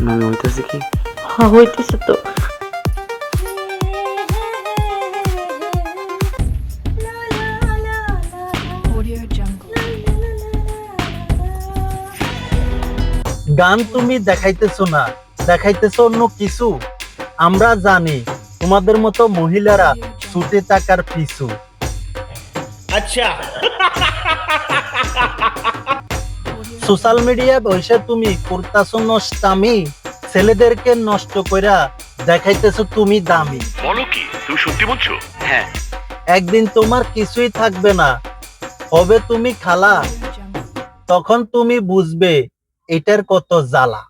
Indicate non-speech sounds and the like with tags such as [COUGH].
মামি হইতেছে কি? হ্যাঁ হইতেছে তো. গান তুমি দেখাইতেছো না দেখাইতেছো অন্য কিছু। আমরা জানি তোমাদের মতো মহিলারা ছুটে টাকার পিছু। [LAUGHS] সোশ্যাল মিডিয়া বসে তুমি করতাছো নষ্টামি ছেলেদেরকে নষ্ট কইরা দেখাইতেছো তুমি দামি। বলো কি তুমি সত্যি বলছো? হ্যাঁ। একদিন তোমার কিছুই থাকবে না হবে তুমি খালা তখন তুমি বুঝবে এটার কত জ্বালা।